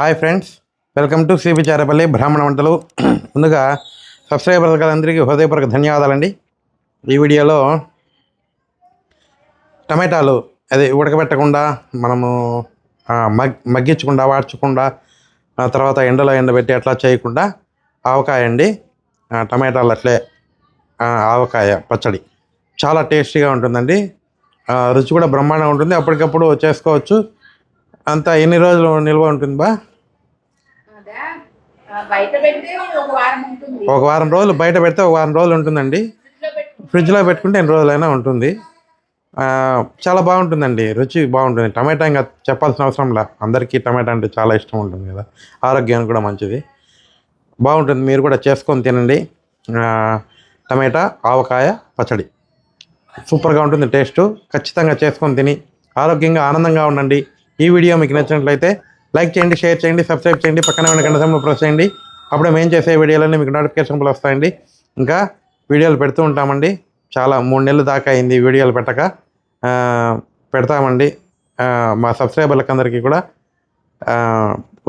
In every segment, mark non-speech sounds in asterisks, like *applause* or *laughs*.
Hi friends welcome to Sri Vicharapalli బ్రాహ్మణ వంటలు. *clears throat* ముందుగా సబ్స్క్రైబర్స్ అందరికీ హృదయపూర్వక ధన్యవాదాలండి. ఈ వీడియోలో టమాటాలు అది ఉడకబెట్టకుండా మనము మగ్ మగ్గించకుండా వాడ్చకుండా తర్వాత ఎండలో ఎండబెట్టి అట్లా చేయకుండా ఆవకాయ అండి. టమాటాలు అట్లే ఆవకాయ పచ్చడి. చాలా టేస్టీగా ఉంటుందండి. రుచి కూడా బ్రహ్మాండంగా ఉంటుంది. అప్పటికప్పుడు చేసుకోవచ్చు. అంతా ఎన్ని రోజులు నిల్వ ఉంటుంది బా అదా? ఆ, బయట పెడితే ఒక వారం రోజులు బయట పెడితే ఒక వారం రోజులు ఉంటుందండి. ఫ్రిడ్జ్లో పెట్టుకుంటే ఎన్ని రోజులైనా ఉంటుంది. చాలా బాగుంటుందండి. రుచి బాగుంటుంది. టమాటా ఇంకా చెప్పాల్సిన అవసరం లే. అందరికీ టమాటా అంటే చాలా ఇష్టం ఉంటుంది కదా. ఆరోగ్యానికి కూడా మంచిది. బాగుంటుంది. మీరు కూడా చేసుకొని తినండి. టమాటా ఆవకాయ పచ్చడి. సూపర్గా ఉంటుంది టేస్ట్. ఖచ్చితంగా చేసుకొని తిని ఆరోగ్యంగా ఆనందంగా ఉండండి. ఈ వీడియో మీకు నచ్చినట్లయితే లైక్ చేయండి షేర్ చేయండి సబ్స్క్రైబ్ చేయండి పక్కన ఉన్న గంట సింబల్ ప్రెస్ చేయండి. అప్పుడు మేము చేసే వీడియోలన్నీ మీకు నోటిఫికేషన్లు వస్తాయండి. ఇంకా వీడియోలు పెడుతూ ఉంటామండి. చాలా మూడు నెలలు దాకా అయింది వీడియోలు పెట్టక. పెడతామండి. మా సబ్స్క్రైబర్లకు అందరికీ కూడా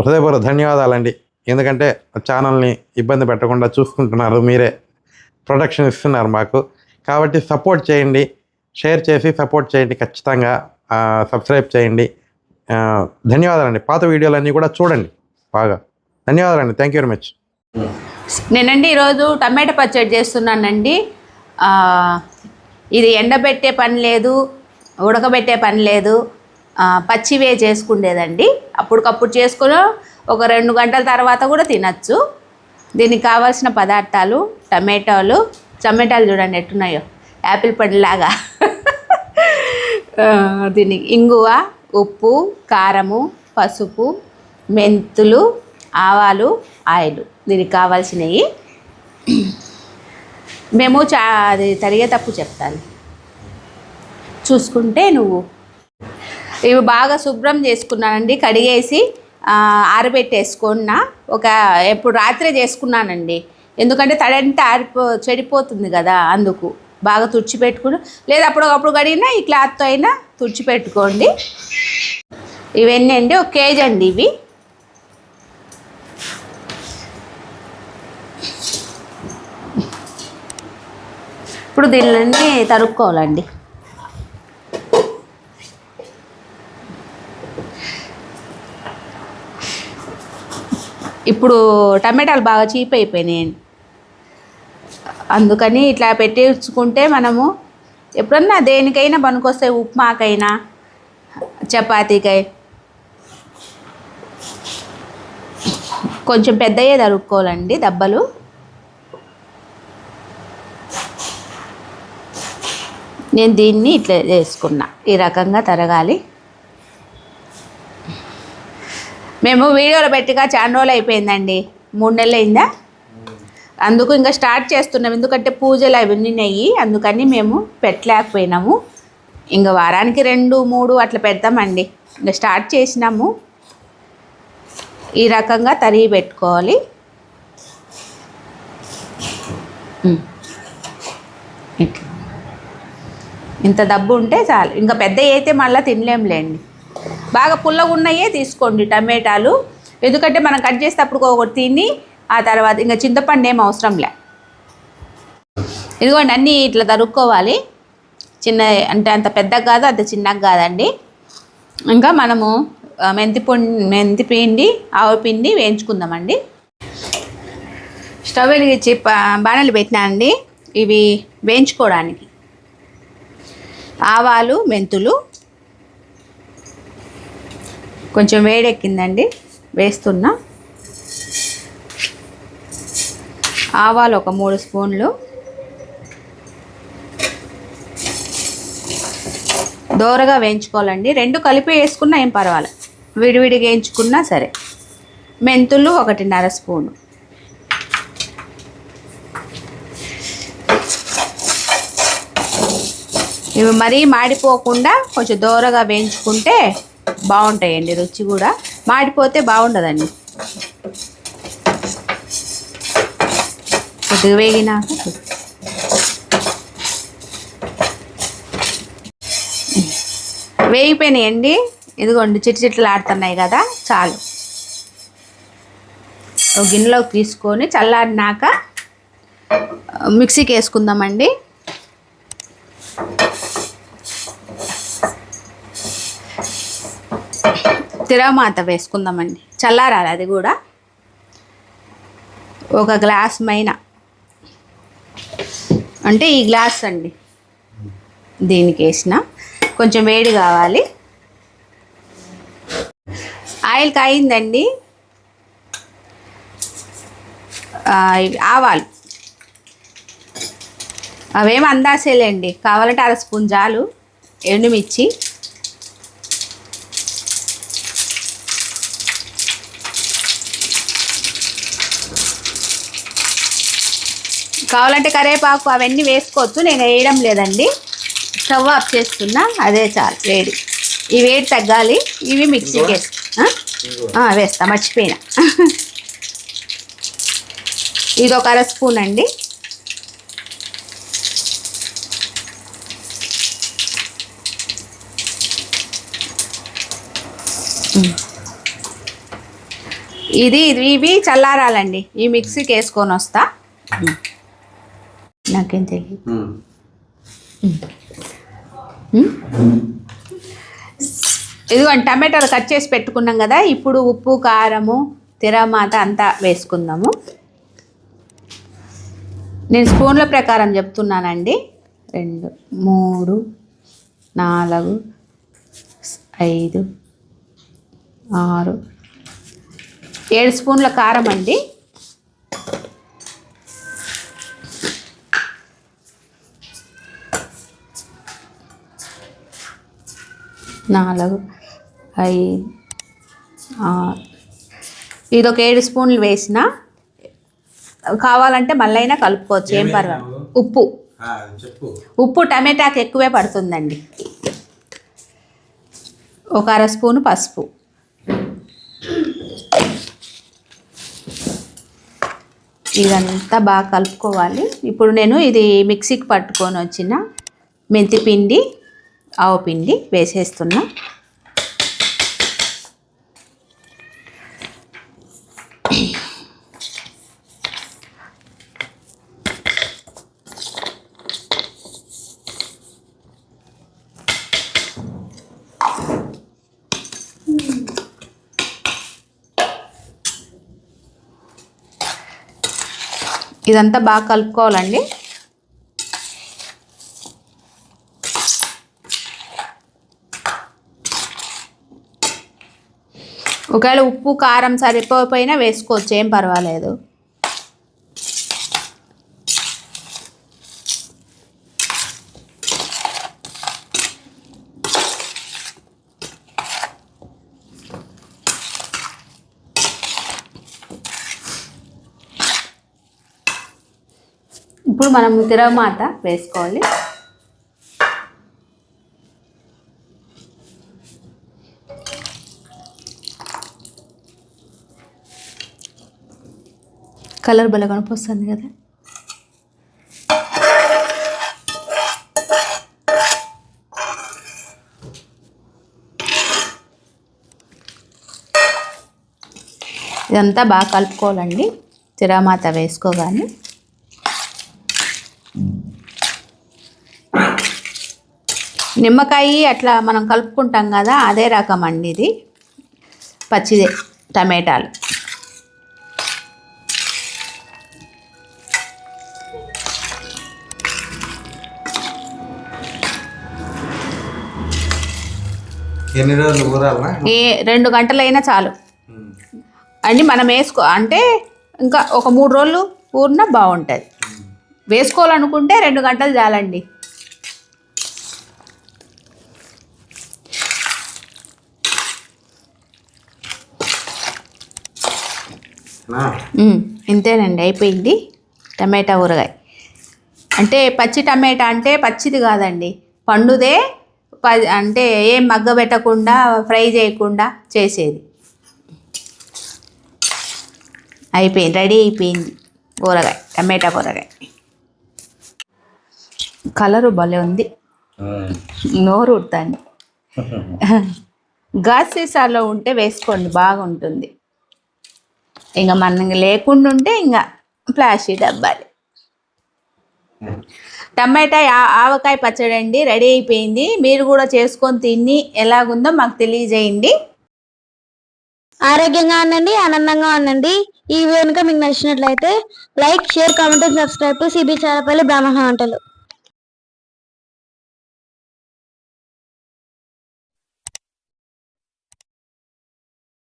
హృదయపూర్వ ధన్యవాదాలండి. ఎందుకంటే ఛానల్ని ఇబ్బంది పెట్టకుండా చూసుకుంటున్నారు మీరే. ప్రొడక్షన్ ఇస్తున్నారు మాకు. కాబట్టి సపోర్ట్ చేయండి. షేర్ చేసి సపోర్ట్ చేయండి ఖచ్చితంగా. సబ్స్క్రైబ్ చేయండి. ధన్యవాదాలండి. పాత వీడియోలన్నీ కూడా చూడండి. బాగా. ధన్యవాదాలండి. థ్యాంక్ యూ వెరీ మచ్ నేనండి ఈరోజు టమాటా పచ్చడి చేస్తున్నానండి. ఇది ఎండబెట్టే పని లేదు ఉడకబెట్టే పని లేదు. పచ్చివే చేసుకుండేదండి. అప్పటికప్పుడు చేసుకుని ఒక రెండు గంటల తర్వాత కూడా తినచ్చు. దీనికి కావాల్సిన పదార్థాలు టమాటాలు టమాటాలు చూడండి ఎట్టున్నాయో. యాపిల్ పండులాగా. దీనికి ఇంగువ ఉప్పు కారము పసుపు మెంతులు ఆవాలు ఆయిల్. దీనికి కావాల్సినవి. మేము చా అది తరిగేటప్పుడు చెప్తాను. చూసుకుంటే నువ్వు. ఇవి బాగా శుభ్రం చేసుకున్నానండి. కడిగేసి ఆరబెట్టేసుకున్నా. ఒక ఎప్పుడు రాత్రే చేసుకున్నానండి. ఎందుకంటే తడంతా ఆరిపో చెడిపోతుంది కదా అందుకు. బాగా తుడిచిపెట్టుకుని లేదా అప్పుడప్పుడు కడిగినా ఈ క్లాత్తో అయినా తుడిచిపెట్టుకోండి. ఇవన్నీ అండి ఒక కేజీ అండి ఇవి. ఇప్పుడు దీనిని తరుక్కోవాలండి. ఇప్పుడు టమాటాలు బాగా చీప్ అయిపోయినాయండి. అందుకని ఇట్లా పెట్టించుకుంటే మనము ఎప్పుడన్నా దేనికైనా పనికొస్తాయి ఉప్మాకైనా చపాతీకై. కొంచెం పెద్దయ్యే తరుక్కోవాలండి దెబ్బలు. నేను దీన్ని ఇట్లా చేసుకున్నా. ఈ రకంగా తరగాలి. మేము వీడియోలో పెట్టిగా చాలా రోజులు అయిపోయిందండి. మూడు నెలలు అయిందా? అందుకు ఇంకా స్టార్ట్ చేస్తున్నాం. ఎందుకంటే పూజలు అవన్నీ అందుకని మేము పెట్టలేకపోయినాము. ఇంకా వారానికి రెండు మూడు అట్లా పెడతామండి. ఇంకా స్టార్ట్ చేసినాము. ఈ రకంగా తరిగి పెట్టుకోవాలి. ఇట్లా. ఇంత డబ్బు ఉంటే చాలు. ఇంకా పెద్ద అయితే మళ్ళీ తినలేంలేండి. బాగా పుల్లగా ఉన్నాయే తీసుకోండి టమాటాలు. ఎందుకంటే మనం కట్ చేసేటప్పుడు ఒకటి తిని ఆ తర్వాత ఇంకా చింతపండు ఏం అవసరం లే. ఇదిగోండి అన్నీ ఇట్లా తరుక్కోవాలి. చిన్న అంటే అంత పెద్దగా కాదు అంత చిన్నగా కాదండి. ఇంకా మనము మెంతి మెంతి పిండి ఆవు పిండి వేయించుకుందామండి. స్టవ్ వెలిగించి బాణలు పెట్టినా ఇవి వేయించుకోవడానికి. ఆవాలు మెంతులు కొంచెం వేడెక్కిందండి వేస్తున్నా. ఆవాలు ఒక మూడు స్పూన్లు. దోరగా వేయించుకోవాలండి. రెండు కలిపి వేసుకున్నా ఏం పర్వాలేదు విడివిడిగా వేయించుకున్నా సరే. మెంతులు ఒకటిన్నర స్పూను. ఇవి మరీ మాడిపోకుండా కొంచెం దోరగా వేయించుకుంటే బాగుంటాయండి రుచి కూడా. మాడిపోతే బాగుండదండి. కొద్దిగా వేగినాక వేగిపోయినాయండి. ఇదిగోండి చిట్టి చిట్లు ఆడుతున్నాయి కదా చాలు. ఒక గిన్నెలోకి తీసుకొని చల్లారినాక మిక్సీకి వేసుకుందామండి. తిరమాత వేసుకుందామండి. చల్లారాలి అది కూడా. ఒక గ్లాస్ మైన. అంటే ఈ గ్లాస్ అండి. దీనికి వేసిన. కొంచెం వేడి కావాలి. ఆయిల్ కాయిందండి. ఆవాలు. అవేం అందాసేలేండి. కావాలంటే అర స్పూన్ చాలు. ఎండుమిర్చి. కావాలంటే కరివేపాకు అవన్నీ వేసుకోవచ్చు. నేను వేయడం లేదండి. స్టవ్ ఆఫ్ చేస్తున్నా. అదే చాలు వేడి. ఈ వేడి తగ్గాలి. ఇవి మిక్సీకి వేస్తా మర్చిపోయినా. *laughs* ఇది ఒక అర స్పూన్ అండి. ఇది ఇవి చల్లారాలండి. ఈ మిక్సీకి వేసుకొని వస్తా. నాకేం తెలియదు ఇదిగోండి టమాటాలు కట్ చేసి పెట్టుకున్నాం కదా ఇప్పుడు ఉప్పు కారము తిరమాత అంతా వేసుకుందాము. నేను స్పూన్ల ప్రకారం చెప్తున్నానండి. రెండు మూడు నాలుగు ఐదు ఆరు. ఏడు స్పూన్ల కారం అండి. నాలుగు ఐదు ఆరు. ఇది ఒక ఏడు స్పూన్లు వేసిన కావాలంటే మళ్ళైనా కలుపుకోవచ్చు ఏం పర్వాలేదు. ఉప్పు. ఉప్పు టమాటాకి ఎక్కువే పడుతుందండి. ఒక అర స్పూను పసుపు. ఇదంతా బాగా కలుపుకోవాలి. ఇప్పుడు నేను ఇది మిక్సీకి పట్టుకొని వచ్చిన మెంతి పిండి ఆవు పిండి వేసేస్తున్నా. ఇదంతా బాగా కలుపుకోవాలండి. ఒకవేళ ఉప్పు కారం సరిపోయినా వేసుకోవచ్చు ఏం పర్వాలేదు. ఇప్పుడు మనం తిరగమాత వేసుకోవాలి. కలర్ భలే కనిపిస్తుంది కదా. ఇదంతా బాగా కలుపుకోవాలండి. తిరమాత వేసుకోగానే. నిమ్మకాయ అట్లా మనం కలుపుకుంటాం కదా అదే రకం అండి ఇది. పచ్చిదే టమాటాలు. ఎన్ని రోజులు ఊరాలనా? ఏ రెండు గంటలైనా చాలు. అన్నీ మనం వేసుకో అంటే ఇంకా ఒక మూడు రోజులు ఊరినా బాగుంటుంది. వేసుకోవాలనుకుంటే రెండు గంటలు చాలండి. ఇంతేనండి అయిపోయింది. టమాటా ఊరగాయ. అంటే పచ్చి టమాటా అంటే పచ్చిది కాదండి పండుదే ప- అంటే ఏం మగ్గబెట్టకుండా ఫ్రై చేయకుండా చేసేది. అయిపోయింది రెడీ అయిపోయింది ఊరగాయ టమాటా ఊరగాయ కలరు భలే ఉంది. నోరు ఉడుతుంది *laughs* గాజ్ సీసాలో ఉంటే వేసుకోండి బాగుంటుంది. ఇంకా మనం లేకుండా ఉంటే ఇంకా ప్లాస్టిక్ డబ్బాలు. టమాటా ఆ- ఆవకాయ పచ్చడి అండి రెడీ అయిపోయింది. మీరు కూడా చేసుకొని తిని ఎలాగుందో మాకు తెలియజేయండి. ఆరోగ్యంగా ఉండండి ఆనందంగా ఉండండి. ఈ వీడియో కనుక మీకు నచ్చినట్లయితే like share comment subscribe to CB చాలపల్లి బ్రాహ్మణ వంటలు